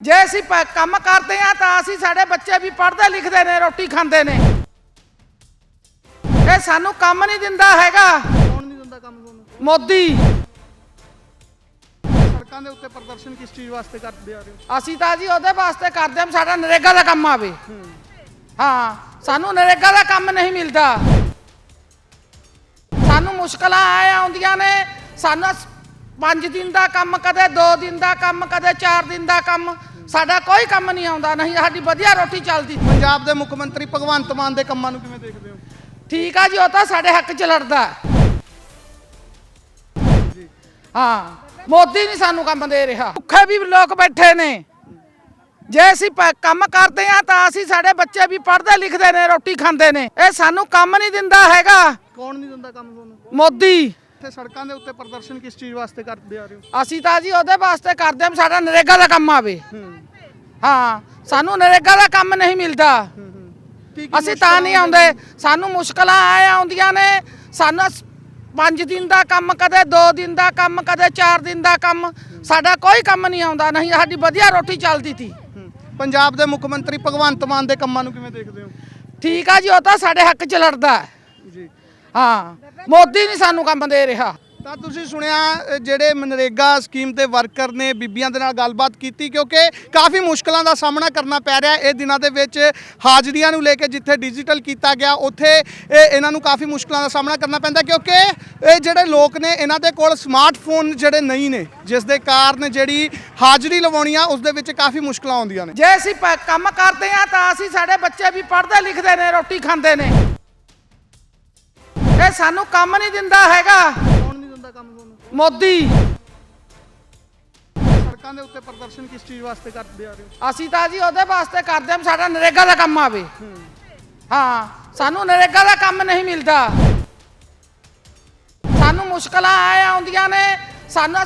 ਜੇ ਅਸੀਂ ਪ- ਕੰਮ ਕਰਦੇ ਆ ਤਾਂ ਅਸੀਂ ਸਾਡੇ ਬੱਚੇ ਵੀ ਪੜ੍ਹਦੇ ਲਿਖਦੇ ਨੇ ਰੋਟੀ ਖਾਂਦੇ ਨੇ। ਇਹ ਸਾਨੂੰ ਕੰਮ ਨਹੀਂ ਦਿੰਦਾ ਹੈਗਾ। ਕੌਣ ਨਹੀਂ ਦਿੰਦਾ ਕੰਮ ਤੁਹਾਨੂੰ? ਮੋਦੀ। ਸੜਕਾਂ ਦੇ ਉੱਤੇ ਪ੍ਰਦਰਸ਼ਨ ਕਿਸ ਚੀਜ਼ ਵਾਸਤੇ ਕਰਦੇ ਆ ਰਹੇ ਹੋ? ਅਸੀਂ ਤਾਂ ਜੀ ਉਹਦੇ ਵਾਸਤੇ ਕਰਦੇ ਹਾਂ ਵੀ ਸਾਡਾ ਨਰੇਗਾ ਦਾ ਕੰਮ ਆਵੇ। ਹਾਂ ਸਾਨੂੰ ਨਰੇਗਾ ਦਾ ਕੰਮ ਨਹੀਂ ਮਿਲਦਾ। ਸਾਨੂੰ ਮੁਸ਼ਕਲਾਂ ਆਏ ਆਉਂਦੀਆਂ ਨੇ। ਸਾਨੂੰ 5 ਦਿਨ ਦਾ ਕੰਮ ਕਦੇ 2 ਦਿਨ ਦਾ ਕੰਮ ਕਦੇ 4 ਦਿਨ ਦਾ ਕੰਮ। ਸਾਡਾ ਕੋਈ ਕੰਮ ਨਹੀਂ ਆਉਂਦਾ ਨਹੀਂ ਸਾਡੀ ਵਧੀਆ ਰੋਟੀ ਚੱਲਦੀ। ਪੰਜਾਬ ਦੇ ਮੁੱਖ ਮੰਤਰੀ ਭਗਵੰਤ ਮਾਨ ਦੇ ਕੰਮਾਂ ਨੂੰ ਕਿਵੇਂ ਦੇਖਦੇ ਹੋ? ਠੀਕ ਆ ਜੀ ਉਹ ਤਾਂ ਸਾਡੇ ਹੱਕ 'ਚ ਲੜਦਾ। ਹੈ। ਹਾਂ ਮੋਦੀ ਨਹੀਂ ਸਾਨੂੰ ਕੰਮ ਦੇ ਰਿਹਾ। ਭੁੱਖੇ ਵੀ ਲੋਕ ਬੈਠੇ ਨੇ। ਜੇ ਅਸੀਂ ਕੰਮ ਕਰਦੇ ਆ ਤਾਂ ਅਸੀਂ ਸਾਡੇ ਬੱਚੇ ਵੀ ਪੜ੍ਹਦੇ ਲਿਖਦੇ ਨੇ ਰੋਟੀ ਖਾਂਦੇ ਨੇ। ਇਹ ਸਾਨੂੰ ਕੰਮ ਨਹੀਂ ਦਿੰਦਾ ਹੈਗਾ। ਕੌਣ ਨਹੀਂ ਦਿੰਦਾ ਕੰਮ ਤੁਹਾਨੂੰ? ਮੋਦੀ। ਇੱਥੇ ਸੜਕਾਂ ਦੇ ਉੱਤੇ ਪ੍ਰਦਰਸ਼ਨ ਕਿਸ ਚੀਜ਼ ਵਾਸਤੇ ਕਰਦੇ ਆ ਰਹੇ ਹੋ? ਅਸੀਂ ਤਾਂ ਜੀ ਉਹਦੇ ਵਾਸਤੇ ਕਰਦੇ ਹਾਂ ਵੀ ਸਾਡਾ ਨਰੇਗਾ ਦਾ ਕੰਮ ਆਵੇ। ਹਾਂ। ਸਾਨੂੰ ਨਰੇਗਾ ਦਾ ਕੰਮ ਨਹੀਂ ਮਿਲਦਾ। ਕੀ ਕੀ ਅਸੀਂ ਤਾਂ ਨਹੀਂ ਆਉਂਦੇ। ਸਾਨੂੰ ਮੁਸ਼ਕਲਾਂ ਆਏ ਆਉਂਦੀਆਂ ਨੇ ਸਾਨੂੰ 5 ਦਿਨ ਦਾ ਕੰਮ ਕਦੇ 2 ਦਿਨ ਦਾ ਕੰਮ ਕਦੇ 4 ਦਿਨ ਦਾ ਕੰਮ। ਸਾਡਾ ਕੋਈ ਕੰਮ ਨਹੀਂ ਆਉਂਦਾ ਨਹੀਂ ਸਾਡੀ ਵਧੀਆ ਰੋਟੀ ਚੱਲਦੀ ਸੀ। ਹੂੰ। ਪੰਜਾਬ ਦੇ ਮੁੱਖ ਮੰਤਰੀ ਭਗਵੰਤ ਮਾਨ ਦੇ ਕੰਮਾਂ ਨੂੰ ਕਿਵੇਂ ਦੇਖਦੇ ਹੋ? ਠੀਕ ਆ ਜੀ ਉਹ ਤਾਂ ਸਾਡੇ ਹੱਕ 'ਚ ਲੜਦਾ। ਹੈ। ਹਾਂ। ਮੋਦੀ ਨਹੀਂ ਸਾਨੂੰ ਕੰਮ ਦੇ ਰਿਹਾ। ਤਾਂ ਤੁਸੀਂ ਸੁਣਿਆ ਅ, ਜਿਹੜੇ ਮਨਰੇਗਾ ਸਕੀਮ ਦੇ ਵਰਕਰ ਨੇ ਬੀਬੀਆਂ ਦੇ ਨਾਲ ਗੱਲਬਾਤ ਕੀਤੀ ਕਿਉਂਕਿ ਕਾਫੀ ਮੁਸ਼ਕਲਾਂ ਦਾ ਸਾਹਮਣਾ ਕਰਨਾ ਪੈ ਰਿਹਾ। ਇਹ ਦਿਨਾਂ ਦੇ ਵਿੱਚ ਹਾਜ਼ਰੀਆਂ ਨੂੰ ਲੈ ਕੇ ਜਿੱਥੇ ਡਿਜੀਟਲ ਕੀਤਾ ਗਿਆ ਉੱਥੇ ਇਹ ਇਹਨਾਂ ਨੂੰ ਕਾਫੀ ਮੁਸ਼ਕਲਾਂ ਦਾ ਸਾਹਮਣਾ ਕਰਨਾ ਪੈਂਦਾ ਕਿਉਂਕਿ ਇਹ ਜਿਹੜੇ ਲੋਕ ਨੇ ਇਹਨਾਂ ਦੇ ਕੋਲ ਸਮਾਰਟਫੋਨ ਜਿਹੜੇ ਨਹੀਂ ਨੇ ਜਿਸ ਦੇ ਕਾਰਨ ਜਿਹੜੀ ਹਾਜ਼ਰੀ ਲਵਾਉਣੀ ਆ ਉਸ ਦੇ ਵਿੱਚ ਕਾਫੀ ਮੁਸ਼ਕਲਾਂ ਆਉਂਦੀਆਂ ਨੇ। ਜੇ ਅਸੀਂ ਪ- ਕੰਮ ਕਰਦੇ ਆ ਤਾਂ ਅਸੀਂ ਸਾਡੇ ਬੱਚੇ ਵੀ ਪੜ੍ਹਦੇ ਲਿਖਦੇ ਨੇ ਰੋਟੀ ਖਾਂਦੇ ਨੇ। ਇਹ ਸਾਨੂੰ ਕੰਮ ਨਹੀਂ ਦਿੰਦਾ ਹੈਗਾ। ਕੌਣ ਨਹੀਂ ਦਿੰਦਾ ਕੰਮ ਤੁਹਾਨੂੰ? ਮੋਦੀ। ਸੜਕਾਂ ਦੇ ਉੱਤੇ ਪ੍ਰਦਰਸ਼ਨ ਕਿਸ ਚੀਜ਼ ਵਾਸਤੇ ਕਰਦੇ ਆ ਰਹੇ ਹੋ? ਅਸੀਂ ਤਾਂ ਜੀ ਉਹਦੇ ਵਾਸਤੇ ਕਰਦੇ ਹਾਂ ਵੀ ਸਾਡਾ ਨਰੇਗਾ ਦਾ ਕੰਮ ਆਵੇ। ਹਾਂ ਸਾਨੂੰ ਨਰੇਗਾ ਦਾ ਕੰਮ ਨਹੀਂ ਮਿਲਦਾ। ਸਾਨੂੰ ਮੁਸ਼ਕਲਾਂ ਆਏ ਆਉਂਦੀਆਂ ਨੇ ਸਾਨੂੰ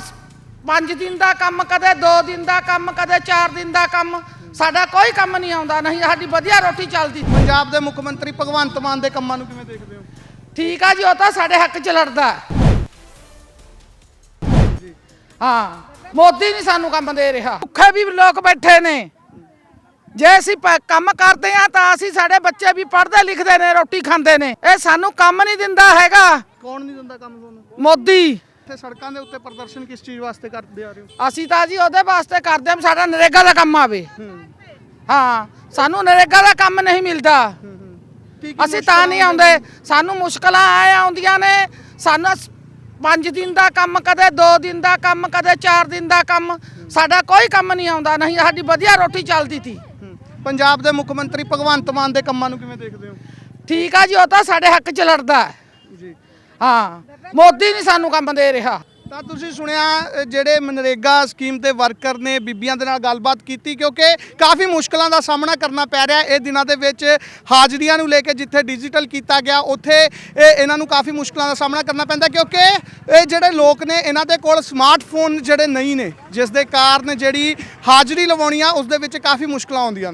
5 ਦਿਨ ਦਾ ਕੰਮ ਕਦੇ 2 ਦਿਨ ਦਾ ਕੰਮ ਕਦੇ 4 ਦਿਨ ਦਾ ਕੰਮ ਸਾਡਾ ਕੋਈ ਕੰਮ ਨਹੀਂ ਆਉਂਦਾ ਨਹੀਂ ਸਾਡੀ ਵਧੀਆ ਰੋਟੀ ਚੱਲਦੀ। ਪੰਜਾਬ ਦੇ ਮੁੱਖ ਮੰਤਰੀ ਭਗਵੰਤ ਮਾਨ ਦੇ ਕੰਮਾਂ ਨੂੰ ਕਿਵੇਂ ਦੇਖਦੇ ਠੀਕ ਆ ਜੀ ਉਹ ਤਾਂ ਸਾਡੇ ਹੱਕ 'ਚ ਲੜਦਾ। ਹੈ। ਹਾਂ ਮੋਦੀ ਨਹੀਂ ਸਾਨੂੰ ਕੰਮ ਦੇ ਰਿਹਾ। ਭੁੱਖੇ ਵੀ ਲੋਕ ਬੈਠੇ ਨੇ। ਜੇ ਅਸੀਂ ਪ- ਕੰਮ ਕਰਦੇ ਆ ਤਾਂ ਅਸੀਂ ਸਾਡੇ ਬੱਚੇ ਵੀ ਪੜ੍ਹਦੇ ਲਿਖਦੇ ਨੇ ਰੋਟੀ ਖਾਂਦੇ ਨੇ। ਇਹ ਸਾਨੂੰ ਕੰਮ ਨਹੀਂ ਦਿੰਦਾ ਹੈਗਾ। ਕੌਣ ਨਹੀਂ ਦਿੰਦਾ ਕੰਮ ਤੁਹਾਨੂੰ? ਮੋਦੀ। ਇੱਥੇ ਸੜਕਾਂ ਦੇ ਉੱਤੇ ਪ੍ਰਦਰਸ਼ਨ ਕਿਸ ਚੀਜ਼ ਵਾਸਤੇ ਕਰਦੇ ਆ ਰਹੇ ਹੋ? ਅਸੀਂ ਤਾਂ ਜੀ ਉਹਦੇ ਵਾਸਤੇ ਕਰਦੇ ਹਾਂ ਵੀ ਸਾਡਾ ਨਰੇਗਾ ਦਾ ਕੰਮ ਆਵੇ। ਹਾਂ। ਸਾਨੂੰ ਨਰੇਗਾ ਦਾ ਕੰਮ ਨਹੀਂ ਮਿਲਦਾ। ਅਸੀਂ ਤਾਂ ਨਹੀਂ ਆਉਂਦੇ। ਸਾਨੂੰ ਮੁਸ਼ਕਲਾਂ ਆਏ ਆਉਂਦੀਆਂ ਨੇ ਸਾਨੂੰ 5 ਦਿਨ ਦਾ ਕੰਮ ਕਦੇ 2 ਦਿਨ ਦਾ ਕੰਮ ਕਦੇ 4 ਦਿਨ ਦਾ ਕੰਮ। ਸਾਡਾ ਕੋਈ ਕੰਮ ਨਹੀਂ ਆਉਂਦਾ ਨਹੀਂ ਸਾਡੀ ਵਧੀਆ ਰੋਟੀ ਚੱਲਦੀ ਸੀ। ਪੰਜਾਬ ਦੇ ਮੁੱਖ ਮੰਤਰੀ ਭਗਵੰਤ ਮਾਨ ਦੇ ਕੰਮਾਂ ਨੂੰ ਕਿਵੇਂ ਦੇਖਦੇ ਹੋ? ਠੀਕ ਆ ਜੀ ਉਹ ਤਾਂ ਸਾਡੇ ਹੱਕ 'ਚ ਲੜਦਾ। ਜੀ। ਹਾਂ ਮੋਦੀ ਨਹੀਂ ਸਾਨੂੰ ਕੰਮ ਦੇ ਰਿਹਾ। ਤਾਂ ਤੁਸੀਂ ਸੁਣਿਆ ਅ, ਜਿਹੜੇ ਮਨਰੇਗਾ ਸਕੀਮ ਦੇ ਵਰਕਰ ਨੇ ਬੀਬੀਆਂ ਦੇ ਨਾਲ ਗੱਲਬਾਤ ਕੀਤੀ ਕਿਉਂਕਿ ਕਾਫੀ ਮੁਸ਼ਕਲਾਂ ਦਾ ਸਾਹਮਣਾ ਕਰਨਾ ਪੈ ਰਿਹਾ ਇਹ ਦਿਨਾਂ ਦੇ ਵਿੱਚ ਹਾਜ਼ਰੀਆਂ ਨੂੰ ਲੈ ਕੇ ਜਿੱਥੇ ਡਿਜੀਟਲ ਕੀਤਾ ਗਿਆ ਉੱਥੇ ਇਹ ਇਹਨਾਂ ਨੂੰ ਕਾਫੀ ਮੁਸ਼ਕਲਾਂ ਦਾ ਸਾਹਮਣਾ ਕਰਨਾ ਪੈਂਦਾ ਕਿਉਂਕਿ ਇਹ ਜਿਹੜੇ ਲੋਕ ਨੇ ਇਹਨਾਂ ਦੇ ਕੋਲ ਸਮਾਰਟਫੋਨ ਜਿਹੜੇ ਨਹੀਂ ਨੇ ਜਿਸ ਦੇ ਕਾਰਨ ਜਿਹੜੀ ਹਾਜ਼ਰੀ ਲਵਾਉਣੀ ਆ ਉਸ ਦੇ ਵਿੱਚ ਕਾਫੀ ਮੁਸ਼ਕਲਾਂ ਆਉਂਦੀਆਂ ਨੇ।